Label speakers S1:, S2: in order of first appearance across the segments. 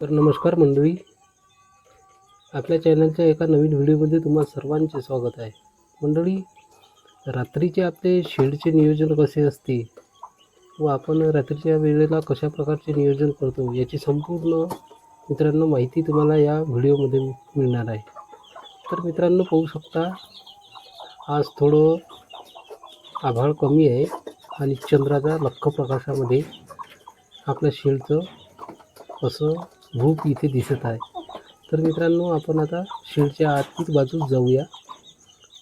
S1: तर नमस्कार मंडळी. आपल्या चॅनलच्या एका नवीन व्हिडिओमध्ये तुम्हा सर्वांचे स्वागत आहे. मंडळी रात्रीचे आपले शेडचे नियोजन कसे असते व आपण रात्रीच्या वेळेला कशा प्रकारचे नियोजन करतो याची संपूर्ण मित्रांनो माहिती तुम्हाला या व्हिडिओमध्ये मिळणार आहे. तर मित्रांनो पाहू शकता आज थोडं आभाळ कमी आहे आणि चंद्राचा लख्ख प्रकाशामध्ये आपल्या शेडचं असं भूक इथे दिसत आहे. तर मित्रांनो आपण आता शेडच्या आतील बाजूस जाऊया.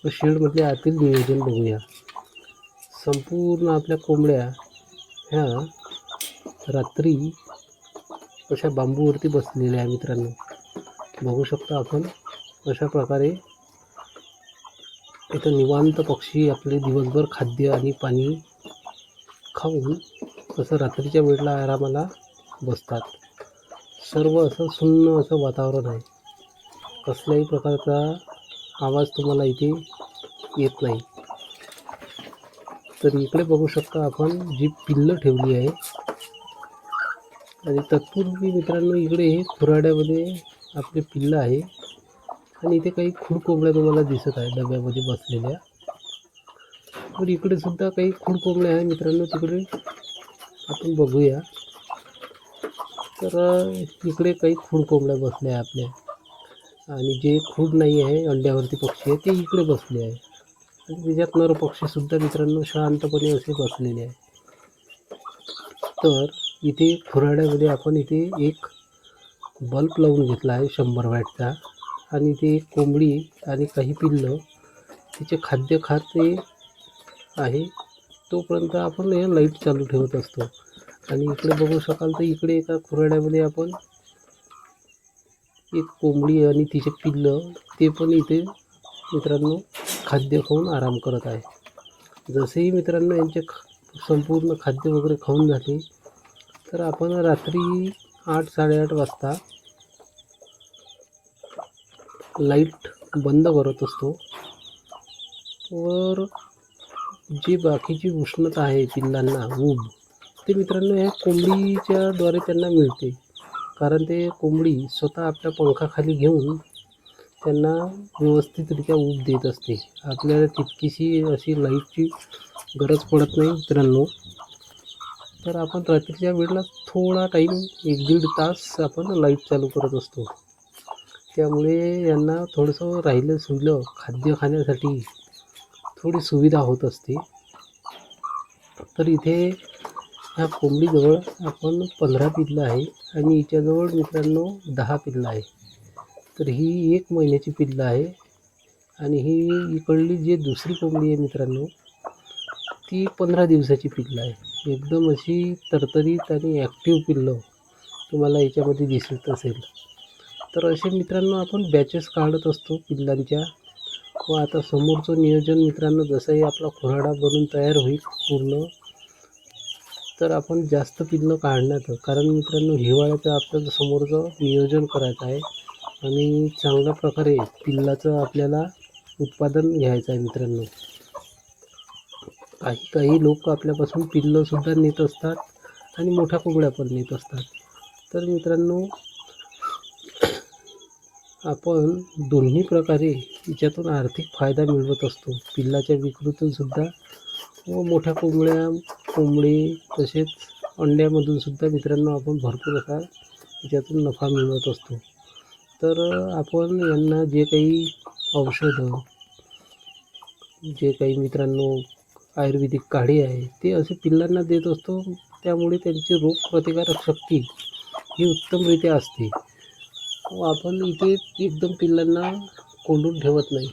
S1: व शेडमधल्या आतील नियोजन बघूया. संपूर्ण आपल्या कोंबड्या ह्या रात्री अशा बांबूवरती बसलेल्या आहे मित्रांनो. बघू शकता आपण अशा प्रकारे इथं निवांत पक्षी आपले दिवसभर खाद्य आणि पाणी खाऊन असं रात्रीच्या वेळेला आरामाला बसतात. सर्व असं सुन्न असं वातावरण आहे. कसल्याही प्रकारचा आवाज तुम्हाला इथे येत नाही. तर इकडे बघू शकता आपण जी पिल्लं ठेवली आहे. आणि तत्पूर्वी मित्रांनो इकडे हे खुराड्यामध्ये आपले पिल्लं आहे. आणि इथे काही खूड कोंबड्या तुम्हाला दिसत आहे डब्यामध्ये बसलेल्या. तर इकडे सुद्धा काही खूड कोंबड्या आहे मित्रांनो तिकडे आपण बघूया. तर इकडे काही खूड कोंबड्या बसल्या आहे आपल्या. आणि जे खूड नाही आहे अंड्यावरती पक्षी आहे ते इकडे बसले आहे. आणि त्याच्यात नर पक्षीसुद्धा मित्रांनो शांतपणे असे बसलेले आहे तर इथे खुराड्यामध्ये आपण इथे एक बल्ब लावून घेतला आहे शंभर वॅटचा. आणि ते कोंबडी आणि काही पिल्लं तिचे खाद्य खाते आहे. तोपर्यंत आपण हे लाइट चालू ठेवत असतो. आणि इकडे बघू शकाल तर इकडे एका खुराड्यामध्ये आपण एक कोंबडी आणि तिचे पिल्लं ते पण इथे मित्रांनो खाद्य खाऊन आराम करत आहे जसेही मित्रांनो यांचे ख संपूर्ण खाद्य वगैरे खाऊन झाले तर आपण रात्री आठ साडेआठ वाजता लाइट बंद करत असतो. वर जी बाकीची उष्णता आहे पिल्लांना ऊब ते मित्रांनो ह्या कोंबडीच्या द्वारे त्यांना मिळते. कारण ते कोंबडी स्वतः आपल्या पंखाखाली घेऊन त्यांना व्यवस्थितरित्या ऊब देत असते. आपल्याला तितकीशी अशी लाईटची गरज पडत नाही मित्रांनो. तर आपण रात्रीच्या वेळेला थोडा टाईम एक दीड तास आपण लाइट चालू करत असतो. त्यामुळे यांना थोडंसं राहिलं सुजलं खाद्य खाण्यासाठी थोडी सुविधा होत असते. तर इथे ह्या कोंबडीजवळ आपण पंधरा पिल्लं आहे आणि हिच्याजवळ मित्रांनो दहा पिल्लं आहे. तर ही एक महिन्याची पिल्लं आहे आणि ही इकडली जी दुसरी कोंबडी आहे मित्रांनो ती पंधरा दिवसाची पिल्लं आहे. एकदम अशी तरतरीत आणि ॲक्टिव्ह पिल्लं तुम्हाला याच्यामध्ये दिसत असेल. तर असे मित्रांनो आपण बॅचेस काढत असतो पिल्लांच्या. व आता समोरचं नियोजन मित्रांनो जसंही आपला खुराडा बनून तयार होईल पूर्ण. तर आपण जास्त पिल्लं काढण्याचं कारण मित्रांनो हिवाळ्याचं आपल्याला समोरचं नियोजन करायचं आहे आणि चांगल्या प्रकारे पिल्लाचं आपल्याला उत्पादन घ्यायचं आहे मित्रांनो. काही काही लोक आपल्यापासून पिल्लंसुद्धा नेत असतात आणि मोठ्या कोंबड्या पण नेत असतात. तर मित्रांनो आपण दोन्ही प्रकारे याच्यातून आर्थिक फायदा मिळवत असतो. पिल्लाच्या विक्रीतूनसुद्धा व मोठ्या कोंबड्या कोंबडी तसेच अंड्यामधूनसुद्धा मित्रांनो आपण भरपूर असा याच्यातून नफा मिळवत असतो. तर आपण यांना जे काही औषधं जे काही मित्रांनो आयुर्वेदिक काढे आहे ते असे पिल्लांना देत असतो. त्यामुळे त्यांची रोगप्रतिकारक शक्ती ही उत्तमरित्या असते. व आपण इथे एकदम पिल्लांना कोंडून ठेवत नाही.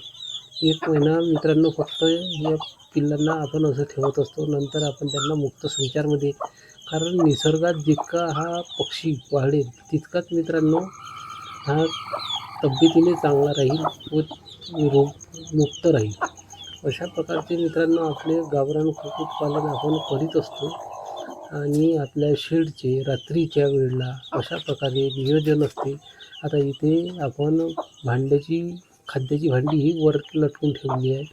S1: एक महिना मित्रांनो फक्त या पिल्लांना आपण असं ठेवत असतो नंतर आपण त्यांना मुक्त संचारमध्ये. कारण निसर्गात जितका हा पक्षी वाढेल तितकाच मित्रांनो हा तब्येतीने चांगला राहील व रोग मुक्त राहील. अशा प्रकारचे मित्रांनो आपले गावरान कुक्कुटपालन आपण करीत असतो. आणि आपल्या शेडचे रात्रीच्या वेळेला अशा प्रकारे नियोजन असते. आता इथे आपण भांड्याची खाद्याची भांडी ही वर लटकून ठेवली आहे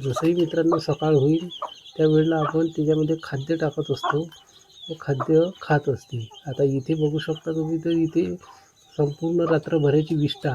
S1: जसंही मित्रांनो सकाळ होईल त्यावेळेला आपण त्याच्यामध्ये खाद्य टाकत असतो. खाद्य खात असते आता इथे बघू शकता तुम्ही तर इथे संपूर्ण रात्रभराची विष्ठा